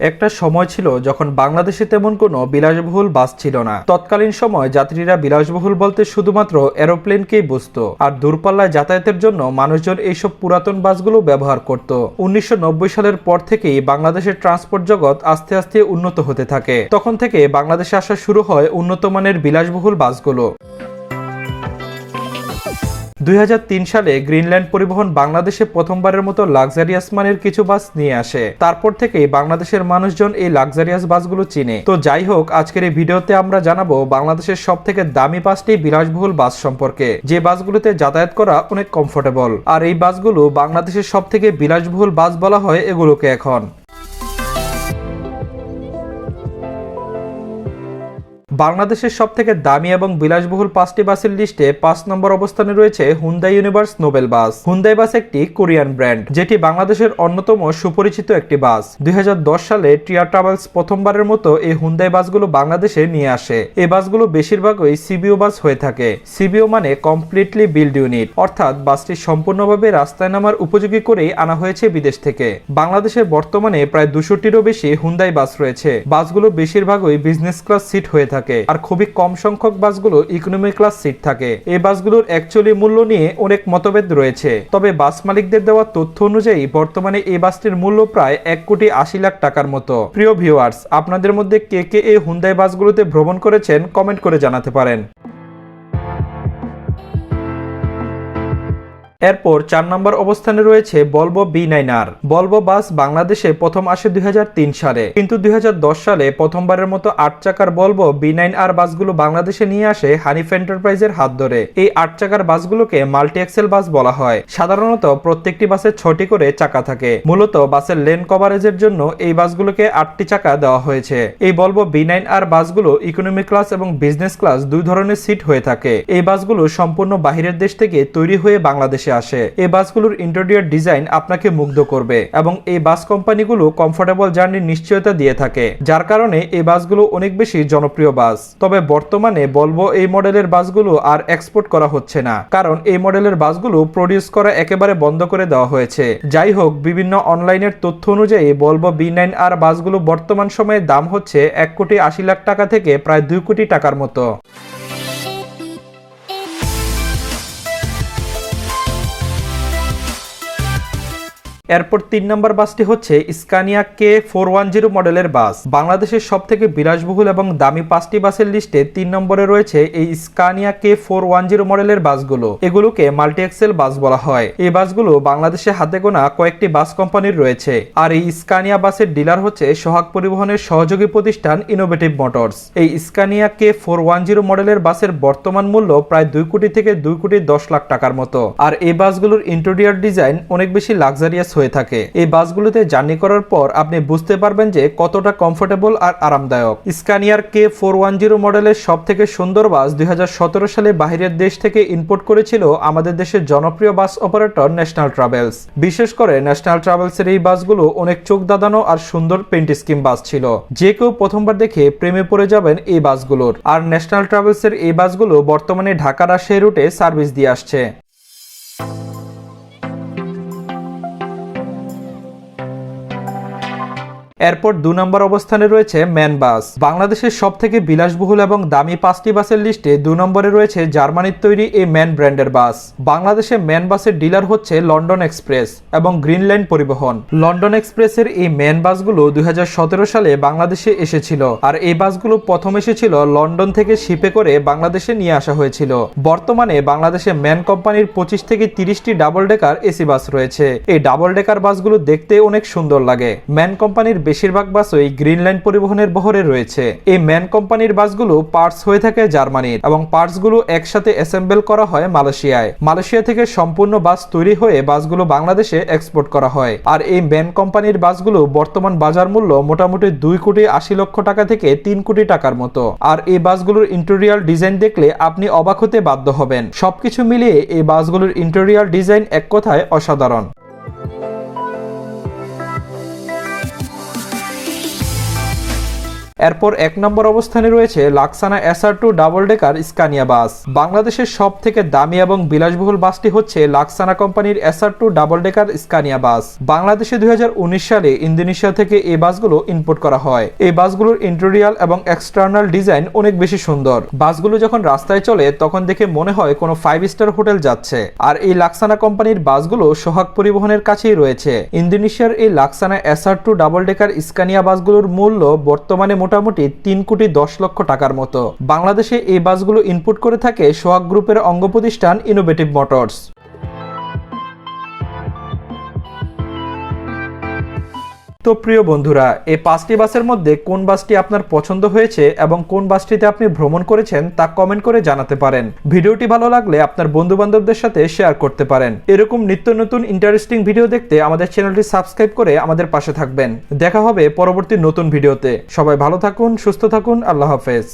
একটা সময় ছিল যখন বাংলাদেশে তেমন কোনো বিলাসবহুল বাস ছিল না। তৎকালীন সময় যাত্রীরা বিলাসবহুল বলতে শুধুমাত্র এরোপ্লেনকেই বুঝত, আর দূরপাল্লায় যাতায়াতের জন্য মানুষজন এইসব পুরাতন বাসগুলো ব্যবহার করত। উনিশশো নব্বই সালের পর থেকেই বাংলাদেশের ট্রান্সপোর্ট জগৎ আস্তে আস্তে উন্নত হতে থাকে। তখন থেকে বাংলাদেশে আসা শুরু হয় উন্নত মানের বিলাসবহুল বাসগুলো। দুই হাজার তিন সালে গ্রিনল্যান্ড পরিবহন বাংলাদেশে প্রথমবারের মতো লাক্সারিয়াস মানের কিছু বাস নিয়ে আসে। তারপর থেকেই বাংলাদেশের মানুষজন এই লাক্সারিয়াস বাসগুলো চিনে। তো যাই হোক, আজকের এই ভিডিওতে আমরা জানাব বাংলাদেশের সব থেকে দামি পাঁচটি বিলাসবহুল বাস সম্পর্কে। যে বাসগুলোতে যাতায়াত করা অনেক কমফোর্টেবল আর এই বাসগুলো বাংলাদেশের সব থেকে বিলাসবহুল বাস বলা হয় এগুলোকে এখন। বাংলাদেশের সব থেকে দামি এবং বিলাসবহুল পাঁচটি বাসের লিস্টে পাঁচ নম্বর অবস্থানে রয়েছে Hyundai universe noble bus. Hyundai bus একটি কোরিয়ান ব্র্যান্ড, যেটি বাংলাদেশের অন্যতম সুপরিচিত একটি বাস। দুই হাজার দশ সালে ট্রিয়া ট্রাভেলস প্রথমবারের মতো এই হুন্দাই বাসগুলো বাংলাদেশে নিয়ে আসে। এই বাসগুলো বেশিরভাগই সিবিও বাস হয়ে থাকে। সিবিও মানে কমপ্লিটলি বিল্ড ইউনিট অর্থাৎ বাসটি সম্পূর্ণভাবে রাস্তায় নামার উপযোগী করেই আনা হয়েছে বিদেশ থেকে। বাংলাদেশে বর্তমানে প্রায় দুশোটিরও বেশি হুন্দাই বাস রয়েছে। বাসগুলো বেশিরভাগই বিজনেস ক্লাস সিট হয়ে থাকে। আর খুবই কম সংখ্যক বাসগুলো ইকোনমি ক্লাস সিট থাকে। এই বাসগুলোর অ্যাকচুয়ালি মূল্য নিয়ে অনেক মতভেদ রয়েছে। তবে বাস মালিকদের দেওয়া তথ্য অনুযায়ী বর্তমানে এই বাসটির মূল্য প্রায় এক কোটি আশি লাখ টাকার মতো। প্রিয় ভিউয়ার্স আপনাদের মধ্যে কে কে এই হুন্দাই বাসগুলোতে ভ্রমণ করেছেন কমেন্ট করে জানাতে পারেন। এরপর চার নম্বর অবস্থানে রয়েছে বলব বি নাইন আর বলব বাস বাংলাদেশে প্রথম আসে দুই হাজার তিন সালে। কিন্তু দুই হাজার দশ সালে প্রথমবারের মতো আট চাকার বলব বি নাইন আর বাসগুলো বাংলাদেশে নিয়ে আসে হানিফ এন্টারপ্রাইজের হাত ধরে। এই আট চাকার বাসগুলোকে মাল্টি এক্সেল বাস বলা হয়। সাধারণত প্রত্যেকটি বাসে ছটি করে চাকা থাকে। মূলত বাসের লেন কভারেজের জন্য এই বাসগুলোকে আটটি চাকা দেওয়া হয়েছে। এই বলব বি নাইন আর বাসগুলো ইকোনমি ক্লাস এবং বিজনেস ক্লাস দুই ধরনের সিট হয়ে থাকে। এই বাসগুলো সম্পূর্ণ বাহিরের দেশ থেকে তৈরি হয়ে বাংলাদেশে আসে। এই বাসগুলোর ইন্টেরিয়র ডিজাইন আপনাকে মুগ্ধ করবে এবং এই বাস কোম্পানিগুলো কমফোর্টেবল জার্নির নিশ্চয়তা দিয়ে থাকে, যার কারণে এই বাসগুলো অনেক বেশি জনপ্রিয় বাস। তবে বর্তমানে বলব এই মডেলের বাসগুলো আর এক্সপোর্ট করা হচ্ছে না, কারণ এই মডেলের বাসগুলো প্রডিউস করা একেবারে বন্ধ করে দেওয়া হয়েছে। যাই হোক, বিভিন্ন অনলাইনের তথ্য অনুযায়ী বলব বি নাইন আর বাসগুলো বর্তমান সময়ে দাম হচ্ছে এক কোটি আশি লাখ টাকা থেকে প্রায় দুই কোটি টাকার মতো। এরপর তিন নম্বর বাসটি হচ্ছে Scania K four one zero মডেলের বাস। বাংলাদেশের সব থেকে বিলাসবহুল এবং দামি পাঁচটি বাসের লিস্টে তিন নম্বরে রয়েছে এই Scania K four one zero মডেলের বাসগুলো। এগুলোকে মাল্টি এক্সেল বাস বলা হয়। এই বাসগুলো বাংলাদেশে হাতে গোনা কয়েকটি বাস কোম্পানির রয়েছে। আর এই স্কানিয়া বাসের ডিলার হচ্ছে সোহাগ পরিবহনের সহযোগী প্রতিষ্ঠান ইনোভেটিভ মোটরস এই Scania K four one zero মডেলের বাসের বর্তমান মূল্য প্রায় দুই কোটি থেকে দুই কোটি দশ লাখ টাকার মতো। আর এই বাসগুলোর ইন্টেরিয়র ডিজাইন অনেক বেশি লাক্সারিয়াস হয়ে থাকে। এই বাসগুলোতে জার্নি করার পর আপনি বুঝতে পারবেন যে কতটা কমফোর্টেবল আর আরামদায়ক। স্কানিয়ার কে ফোর ওয়ান জিরো মডেলের সব থেকে সুন্দর বাস দুই সালে বাহিরের দেশ থেকে ইম্পোর্ট করেছিল আমাদের দেশের জনপ্রিয় বাস অপারেটর ন্যাশনাল ট্রাভেলস বিশেষ করে ন্যাশনাল ট্রাভেলসের এই বাসগুলো অনেক চোখ দাদানো আর সুন্দর পেন্ট স্কিম বাস ছিল। যে কেউ প্রথমবার দেখে প্রেমে পড়ে যাবেন এই বাসগুলোর। আর ন্যাশনাল ট্রাভেলসের এই বাসগুলো বর্তমানে ঢাকা রাজশাহী রুটে সার্ভিস দিয়ে আসছে। এরপর দু নম্বর অবস্থানে রয়েছে ম্যান বাস। বাংলাদেশের সব থেকে বিলাসবহুল এবং দামি পাঁচটি বাসের লিস্টে দু নম্বরে রয়েছে জার্মানির তৈরি এই ম্যান ব্র্যান্ডের বাস। বাংলাদেশে ম্যান বাসের ডিলার হচ্ছে লন্ডন এক্সপ্রেস এবং গ্রিনল্যান্ড পরিবহন। লন্ডন এক্সপ্রেসের এই ম্যান বাসগুলো দুই সালে বাংলাদেশে এসেছিল আর এই বাসগুলো প্রথম এসেছিল লন্ডন থেকে শিপে করে বাংলাদেশে নিয়ে আসা হয়েছিল। বর্তমানে বাংলাদেশে ম্যান কোম্পানির পঁচিশ থেকে তিরিশটি ডাবল ডেকার এসি বাস রয়েছে। এই ডাবল ডেকার বাসগুলো দেখতে অনেক সুন্দর লাগে। ম্যান কোম্পানির বেশিরভাগ বাসই গ্রিনল্যান্ড পরিবহনের বহরে রয়েছে। এই ম্যান কোম্পানির বাসগুলো পার্টস হয়ে থাকে জার্মানির এবং পার্টসগুলো একসাথে অ্যাসেম্বল করা হয় মালয়েশিয়ায়। মালয়েশিয়া থেকে সম্পূর্ণ বাস তৈরি হয়ে বাসগুলো বাংলাদেশে এক্সপোর্ট করা হয়। আর এই ম্যান কোম্পানির বাসগুলো বর্তমান বাজার মূল্য মোটামুটি দুই কোটি আশি লক্ষ টাকা থেকে তিন কোটি টাকার মতো। আর এই বাসগুলোর ইন্টেরিয়াল ডিজাইন দেখলে আপনি অবাক হতে বাধ্য হবেন। সবকিছু মিলিয়ে এই বাসগুলোর ইন্টেরিয়াল ডিজাইন এক কথায় অসাধারণ। এরপর এক নম্বর অবস্থানে রয়েছে Laksana SR two double decker Scania bus. বাংলাদেশের সব থেকে দামি এবং বিলাসবহুল বাসটি হচ্ছে লাক্সানা কোম্পানির SR two double decker Scania bus. বাংলাদেশে দুই হাজার উনিশ সালে ইন্দোনেশিয়া থেকে এই বাসগুলো ইম্পোর্ট করা হয়। এই বাসগুলোর ইন্টেরিয়াল এবং এক্সটার্নাল ডিজাইন অনেক বেশি সুন্দর। বাসগুলো যখন রাস্তায় চলে, তখন দেখে মনে হয় কোনো ফাইভ স্টার হোটেল যাচ্ছে। আর এই লাক্সানা কোম্পানির বাসগুলো সোহাগ পরিবহনের কাছেই রয়েছে। ইন্দোনেশিয়ার এই Laksana SR two double decker Scania বাসগুলোর মূল্য বর্তমানে মোটামুটি তিন কোটি দশ লক্ষ টাকার মতো। বাংলাদেশে এই বাসগুলো ইনপুট করে থাকে সোহাগ গ্রুপের অঙ্গ প্রতিষ্ঠান ইনোভেটিভ মোটরস তো প্রিয় বন্ধুরা, এই পাঁচটি বাসের মধ্যে কোন বাসটি আপনার পছন্দ হয়েছে এবং কোন বাসটিতে আপনি ভ্রমণ করেছেন তা কমেন্ট করে জানাতে পারেন। ভিডিওটি ভালো লাগলে আপনার বন্ধু বান্ধবদের সাথে শেয়ার করতে পারেন। এরকম নিত্য নতুন ইন্টারেস্টিং ভিডিও দেখতে আমাদের চ্যানেলটি সাবস্ক্রাইব করে আমাদের পাশে থাকবেন। দেখা হবে পরবর্তী নতুন ভিডিওতে সবাই ভালো থাকুন, সুস্থ থাকুন, আল্লাহ হাফেজ।